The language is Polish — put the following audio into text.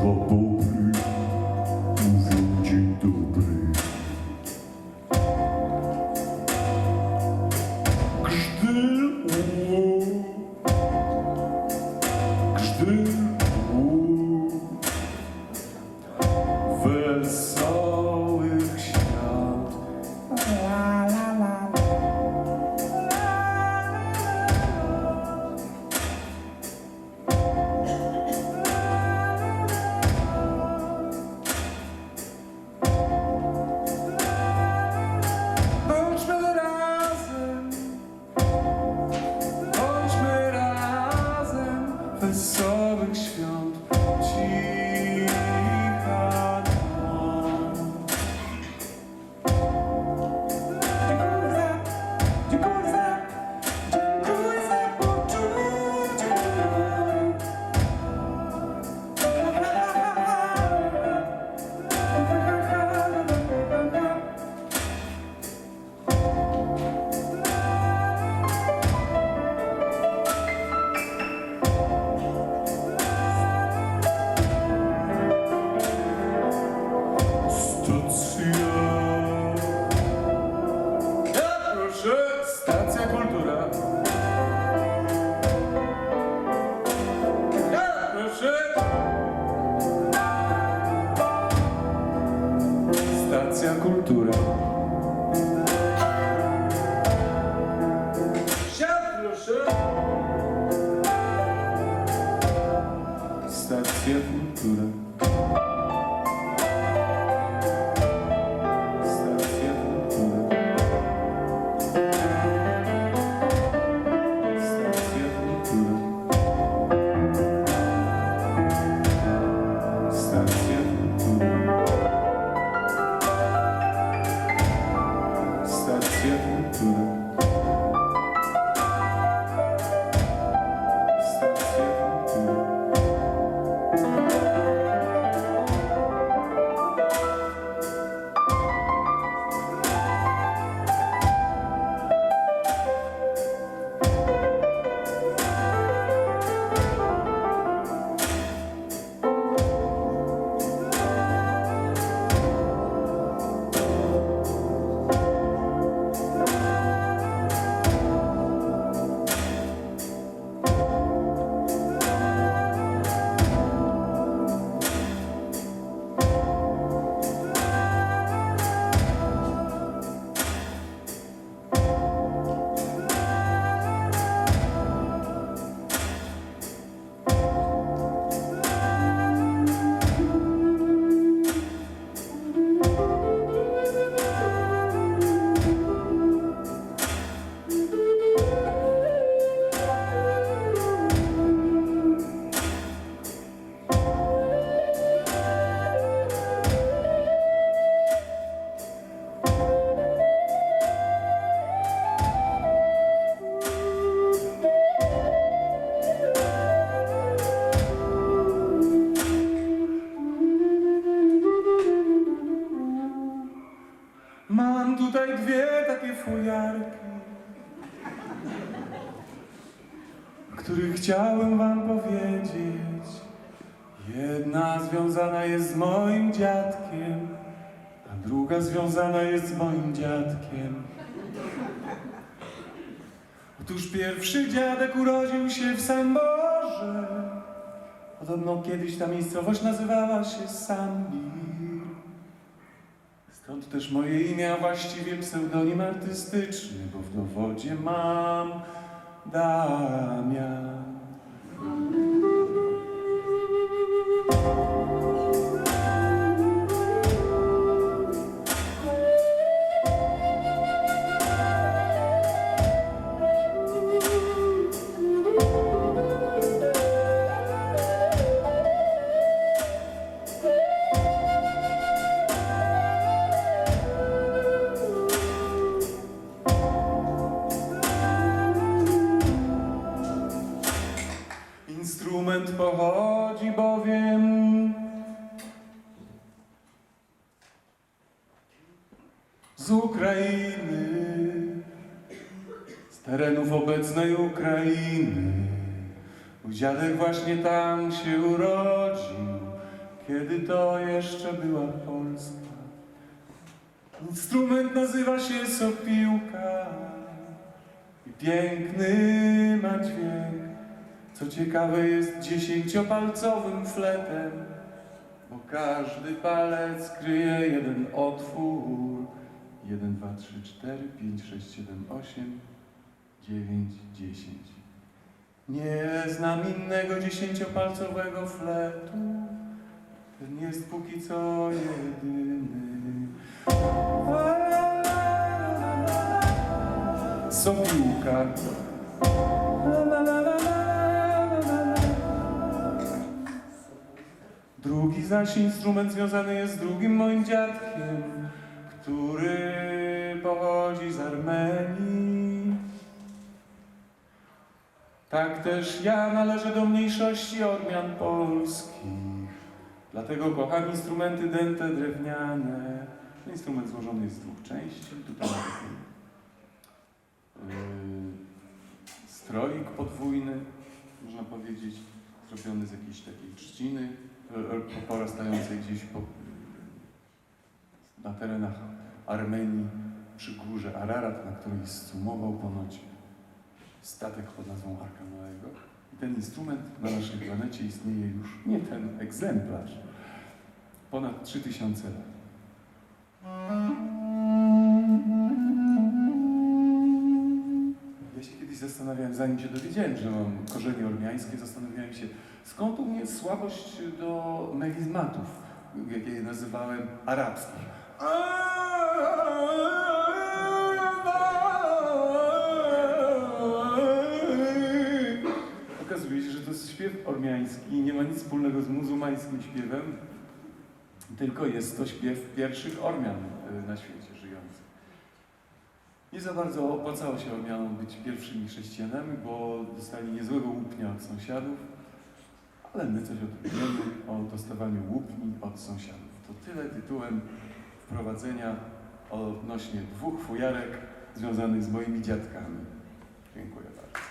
vou lettura fujarki, których chciałem wam powiedzieć. Jedna związana jest z moim dziadkiem, a druga związana jest z moim dziadkiem. Otóż pierwszy dziadek urodził się w Samborze. Podobno kiedyś ta miejscowość nazywała się Sambir. Też moje imię, a właściwie pseudonim artystyczny, bo w dowodzie mam Damian. Terenów obecnej Ukrainy. Mój dziadek właśnie tam się urodził, kiedy to jeszcze była Polska. Instrument nazywa się sopiłka i piękny ma dźwięk. Co ciekawe jest dziesięciopalcowym fletem, bo każdy palec kryje jeden otwór. 1, 2, 3, 4, 5, 6, 7, 8, 9, 10. Nie znam innego dziesięciopalcowego fletu. Ten jest póki co jedyny. Sopiłka. Drugi zaś instrument związany jest z drugim moim dziadkiem, który pochodzi z Armenii. Tak też ja należę do mniejszości Ormian polskich. Dlatego kocham instrumenty dęte drewniane. Instrument złożony jest z dwóch części. Tutaj yy, stroik podwójny, można powiedzieć, zrobiony z jakiejś takiej trzciny yy, yy, porastającej gdzieś po, na terenach Armenii przy górze Ararat, na której scumował ponoć statek pod nazwą Arka Noego. I ten instrument na naszej planecie istnieje już, nie ten egzemplarz, ponad 3000 lat. Ja się kiedyś zastanawiałem, zanim się dowiedziałem, że mam korzenie ormiańskie, zastanawiałem się, skąd u mnie słabość do melizmatów, jak je nazywałem arabskich. Śpiew ormiański nie ma nic wspólnego z muzułmańskim śpiewem, tylko jest to śpiew pierwszych Ormian y, na świecie żyjących. Nie za bardzo opłacało się Ormianom być pierwszymi chrześcijanami, bo dostali niezłego łupnia od sąsiadów, ale my coś o tym wiemy, o dostawaniu łupni od sąsiadów. To tyle tytułem wprowadzenia odnośnie dwóch fujarek związanych z moimi dziadkami. Dziękuję bardzo.